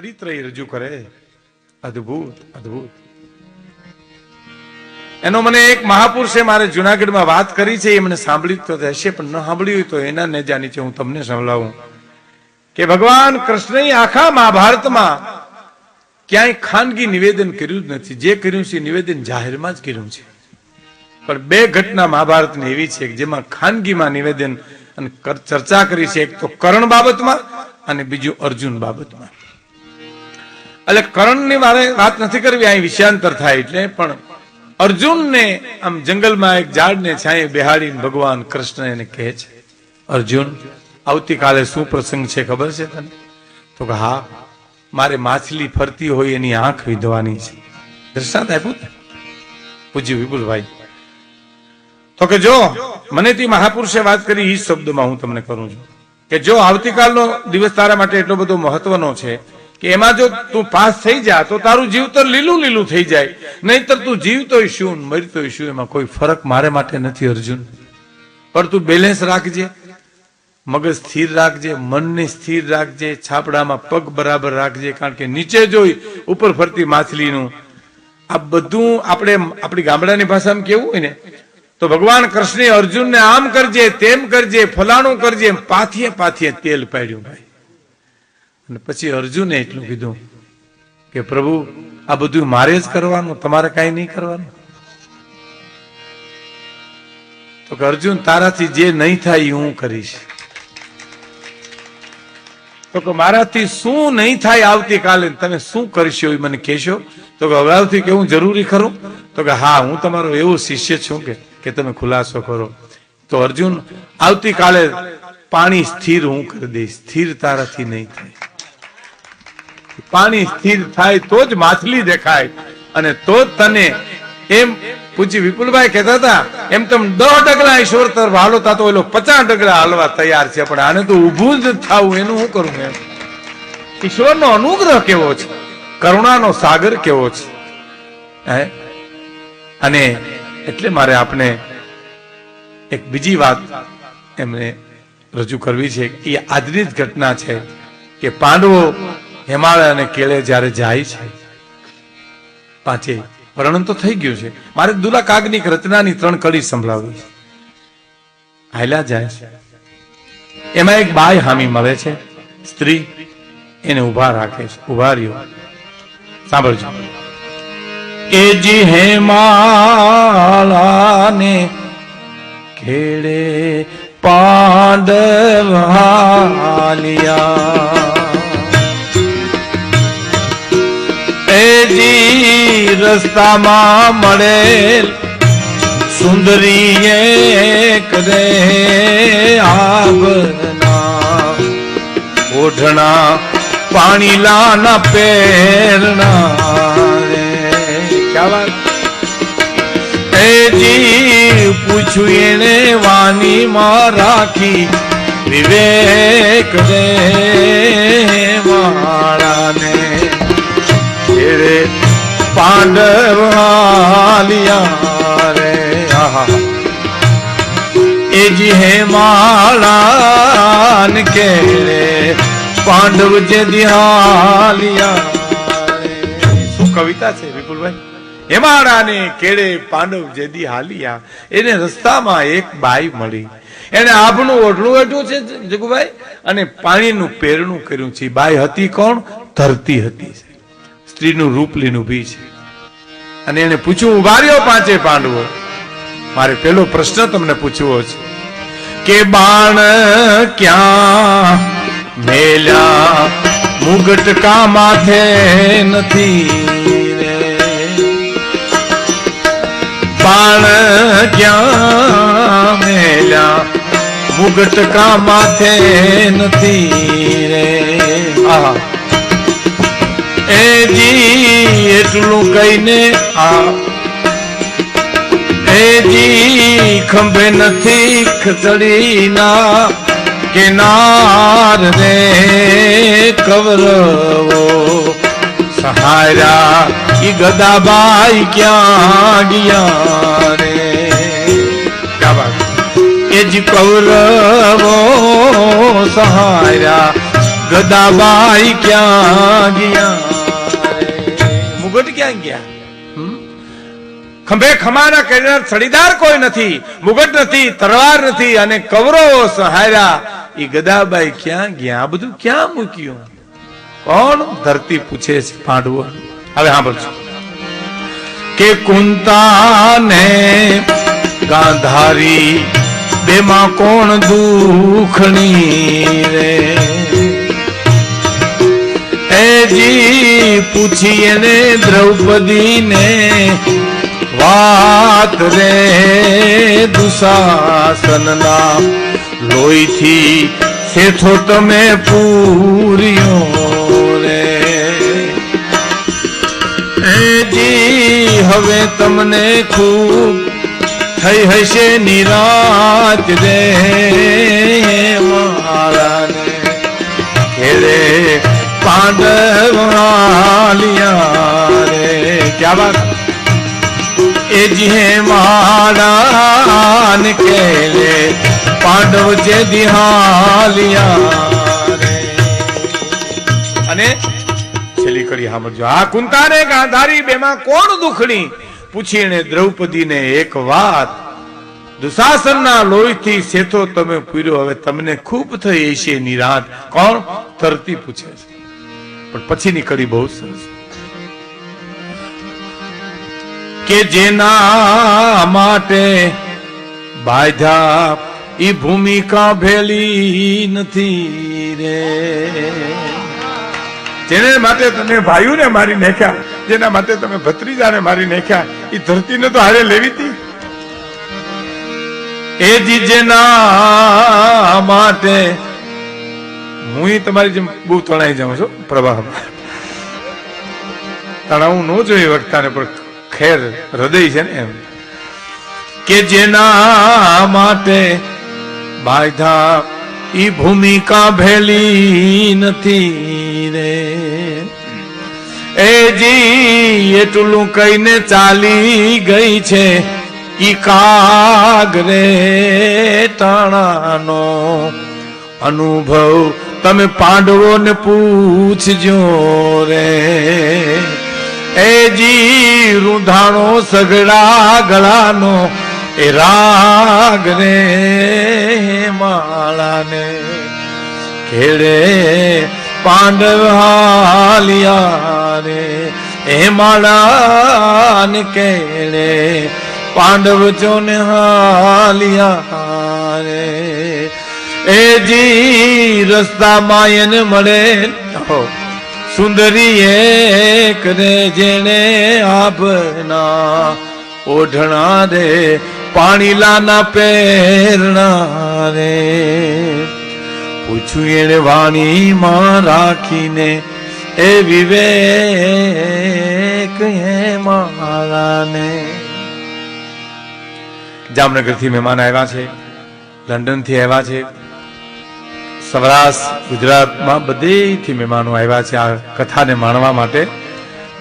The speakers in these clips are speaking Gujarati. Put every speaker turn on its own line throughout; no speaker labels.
ચરિત્ર એ રજૂ કરે. અદ્ભુત અદ્ભુત. એનો મને એક મહાપુરુષે મારે જુનાગઢમાં વાત કરી છે, એ મને સાંભળી તો હશે પણ ન સાંભળ્યું હોય તો એના નેજા નીચે હું તમને સંભળાવું. કે ભગવાન કૃષ્ણએ આખા મહાભારતમાં ક્યાંય ખાનગી નિવેદન કર્યું જ નથી. જે કર્યું છે નિવેદન જાહેરમાં જ કર્યું છે. પણ બે ઘટના મહાભારતની એવી છે કે જેમાં ખાનગીમાં નિવેદન અને ચર્ચા કરી છે. એક તો કરણ બાબતમાં અને બીજું અર્જુન બાબતમાં. એટલે કરણની વાત નથી કરવી, અહીં વિષયાંતર થાય એટલે, પણ અર્જુનને આમ જંગલમાં એક ઝાડને છાંય બેહાડીને ભગવાન કૃષ્ણ એને કહે છે, અર્જુન, આવતીકાલે શું પ્રસંગ છે ખબર છે તને? તો કે, હા, મારે માછલી ફરતી હોય એની આંખ વિધવાની છે. દ્રષ્ટાંત આપ્યું ને? પૂજ્ય વિપુલભાઈ. તો કે, જો, મને તે મહાપુરુષે વાત કરી એ શબ્દમાં હું તમને કરું છું. કે, જો, આવતીકાલનો દિવસ તારા માટે એટલો બધો મહત્વનો છે કે એમાં જો તું પાસ થઈ જા, તો તારું જીવતર લીલું લીલું થઈ જાય. નહીતર તું જીવતોય શું મરતો શું, એમાં કોઈ ફરક મારે માટે નથી, અર્જુન. પણ તું બેલેન્સ રાખજે, મગજ સ્થિર રાખજે, મનને સ્થિર રાખજે, છાપડામાં પગ બરાબર રાખજે, કારણ કે નીચે જોઈ ઉપર ફરતી માછલીનું. આ બધું આપણે આપણી ગામડાની ભાષામાં કેવું હોય ને, તો ભગવાન કૃષ્ણે અર્જુનને આમ કરજે, તેમ કરજે, ફલાણું કરજે પાથીએ પાથીએ તેલ પાડ્યું ભાઈ. પછી અર્જુને એટલું કીધું કે પ્રભુ, આ બધું મારે જ કરવાનું, તમારે કાંઈ નહીં કરવાનું. તો કે અર્જુન, તારાથી જે નહીં થાય હું કરીશ. તો કે મારાથી શું નહીં થાય આવતીકાલે, તમે શું કરશો એ મને કહેશો? તો કે હવે આવતી કેવું જરૂરી ખરું? તો કે હા, હું તમારો એવો શિષ્ય છું કે કે તમે ખુલાસો કરો. તો અર્જુન, આવતીકાલે પાણી સ્થિર હું કરી દઈશ, સ્થિર તારાથી નહીં થાય. પાણી સ્થિર થાય તો જ માછલી દેખાય. અને તો જ તને એમ પૂછી વિપુલભાઈ કહેતા હતા, એમ તમે દસ ડગલા ઈશ્વર તરફ હાલો તા તો એલો પચાસ ડગલા હાલવા તૈયાર છે, પણ આને તો ઊભું જ થવું, એનું શું કરું એમ? ઈશ્વરનો અનુગ્રહ કેવો છે? કરુણાનો સાગર કેવો છે? હે? અને એટલે મારે આપણે એક બીજી વાત એમને રજૂ કરવી છે એ આજની જ ઘટના છે કે પાંડવો હિમાલય અને કેળે જ્યારે જાય છે, પાંચે વર્ણન તો થઈ ગયું છે. મારે દુલા કાગની રચનાની ત્રણ કડી સંભળાવવી છે. હાલ્યા જાય છે. એમાં એક બાય હામી મળે છે. સ્ત્રી એને ઊભા રાખે છે. ઊભા રહ્યો. સાંભળજો. એ જી હેમાલાને ખેડે પાંડવાલિયા રસ્તામાં મળેલ સુંદરી એક રે આભરના ઓઢણા પાણીલાના પેરણા રે. ક્યા વાત? એજી પૂછ્યું એને વાણીમાં રાખી વિવેક રે માળાને. પાંડવાલિયા રે એ જી હે માળાન કે રે પાંડવ જે દિહાલિયા કવિતા છે વિપુલભાઈ હેમાળાને કેળે પાંડવ જેદી હાલિયા એને રસ્તામાં એક બાઈ મળી. એને આપનું ઓઢણું ઓઢ્યું છે જગુભાઈ. અને પાણીનું પેરણું કર્યું છે. બાઈ હતી કોણ? ધરતી હતી. સ્ત્રીનું રૂપ લઈને ઊભી છે. અને એને પૂછ્યું ઊભા પાંચે પાંડવો? મારે પેલો પ્રશ્ન તમને પૂછવો છે કે બાણ ક્યાં મેલા મુગટ કા માથે નથી રે? બાણ ક્યાં મેલા મુગટ કા માથે નથી રે? આહા. એજી એટલું કહીને આ. એજી ખંભે નથી ખતડીના કિનાર રે કવરવો. સહારા ઈ ગદાબાઈ ક્યાં ગયા રે? એ જ કૌરવો સહારા ગદાબાઈ ક્યાં ગયા ખંભે ખમાના કરનાર સડીદાર કોઈ નથી, મુગટ નથી તરવાર નથી અને કવરો સહાર્યા. એ ગદાબાઈ ક્યાં ગયા? બધું ક્યાં મૂક્યું? કોણ ધરતી પૂછે છે પાંડવો હવે સાંભળજો. કે કુંતાને ગાંધારી, બેમાં કોણ દુખણી રે? એજી પૂછી એને દ્રૌપદી ને વાત રે દુશાસનના લોહીથી શેઠો તમે પૂર્યો રે. હવે તમને ખૂબ થઈ હશે નિરાત રે મારાને. ખેડે પાંડવાલિયા રે ક્યા વાત એ જીહે મહારાન કેલે પાંડવ જે દિહાલિયા અને છેલ્લી કરી સાંભળજો. આ કુંતાને ગાંધારી બેમાં કોણ દુખણી? પૂછીને દ્રૌપદીને એક વાત. દુશાસનના લોહીથી શેઠો તમે પૂર્યો હવે તમને ખૂબ થઈ હશે નિરાત. કોણ? ધરતી પૂછે છે. પણ પછીની કડી બહુ સરસ. કે જેના માટે બાધા ઈ ભૂમિકા ભેલી નથી રે. જેને માટે તમે ભાઈઓને મારી નાખ્યા, જેના માટે તમે ભત્રીજાને મારી નાખ્યા એ ધરતીને તો હારે લેવી હતી. એ જીજેના માટે હું તમારી જેમ બહુ તણાઈ જાઉં છું, પ્રવાહમાં. તણાવું ન જોઈએ વક્તાને, પણ ખેર હૃદય છે ને એમ. કે જેના માટે બાધા ઈ ભૂમિકા ભેલી નથી રે. એ જી એટલું કહીને ચાલી ગઈ છે, ઈ કાગરે ટાણાનો અનુભવ તમે પાંડવોને પૂછજો રે. એ જી રૂંધાણો સગડા ગળાનો, એ રાગ રે માળાને. ખેડે પાંડવ હાલિયા રે, એ માળાને કેળે પાંડવ ચોને હાલિયા રે. એ જી રસ્તા માયન મળે સુંદરી એક રે જેણે આપના ઓઢણા રે પાણીલાના પેરણા રે પૂછ્યું એને વાણીમાં રાખીને એ વિવેક હે મારાને. જામનગરથી મહેમાન આવ્યા છે લંડનથી આવ્યા છે. સૌરાષ્ટ્ર ગુજરાતમાં બધેથી મહેમાનો આવ્યા છે આ કથાને માણવા માટે.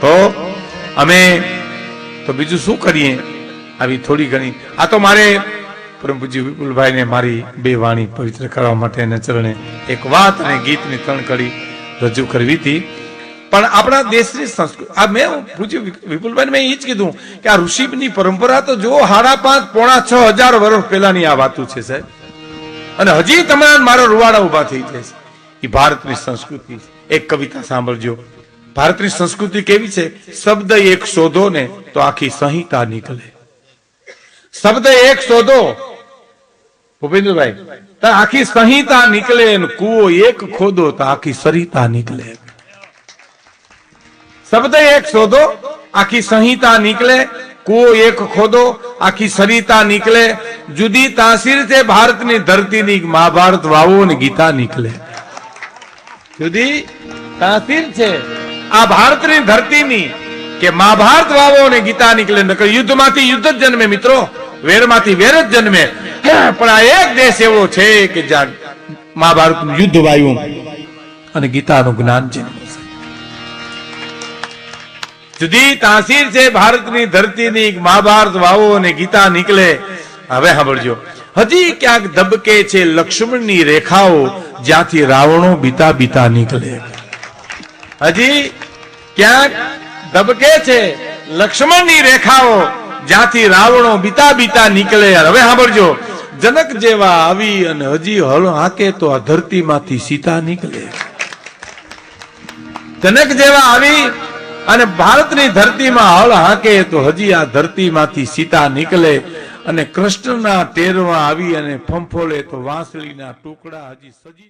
તો અમે, તો બીજું શું કરીએ? આવી થોડી ઘણી. આ તો મારે પરમ પૂજ્ય વિપુલભાઈને મારી બે વાણી પવિત્ર કરવા માટે એના ચરણે એક વાત અને ગીતની ત્રણ કડી રજૂ કરવી હતી. પણ આપણા દેશની સંસ્કૃતિ આ મેં પૂછ્યું વિપુલભાઈ મેં એ જ કીધું કે આ ઋષિની પરંપરા તો જો સાડા પાંચ પોણા છ હજાર વર્ષ પહેલાની આ વાતું છે સાહેબ. અને હજી તમારા મારો રૂવાડા ઊભા થઈ જશે એ ભારતની સંસ્કૃતિ એક કવિતા સાંભળજો. ભારતની સંસ્કૃતિ કેવી છે? શબ્દ એક શોધો ને તો આખી સંહિતા નીકળે. શબ્દ એક શોધો. ભૂપેન્દ્રભાઈ, તો આખી સંહિતા નીકળે કૂવો એક ખોદો તો આખી સરિતા નીકળે. શબ્દ એક શોધો. આખી સંહિતા નીકળે. કૂવો એક ખોદો, આખી સરિતા નીકળે. જુદી તાસીર છે ભારતની ધરતીની મહાભારત વાવો ને ગીતા નીકળે. જુદી તાસીર છે આ ભારતની ધરતીની કે મહાભારત વાવો ને ગીતા નીકળે. નકર યુદ્ધમાંથી યુદ્ધ જ જન્મે મિત્રો, વેરમાંથી વેર જ જન્મે. પણ આ એક દેશ એવો છે કે જ્યાં મહાભારતનું યુદ્ધ વાયું. અને ગીતાનું જ્ઞાન છે. જુદી તાસીર છે ભારતની ધરતીની મહાભારત વાવો અને ગીતા નીકળે. હવે સાંભળજો. હજી ક્યાંક ધબકે છે લક્ષ્મણની રેખાઓ, જ્યાંથી રાવણો બીતા બીતા નીકળે. હજી ક્યાંક ધબકે છે લક્ષ્મણની રેખાઓ, જ્યાંથી રાવણો બીતા બીતા નીકળે. હવે સાંભળજો. જનક જેવા આવી અને હજી હળ હાકે તો આ ધરતીમાંથી સીતા નીકળે. જનક જેવા આવી અને ભારતની ધરતીમાં હળ હાકે તો હજી આ ધરતીમાંથી સીતા નીકળે અને કૃષ્ણના ટેરમાં આવી અને ફંફોલે તો વાંસળીના ટુકડા હજી સજી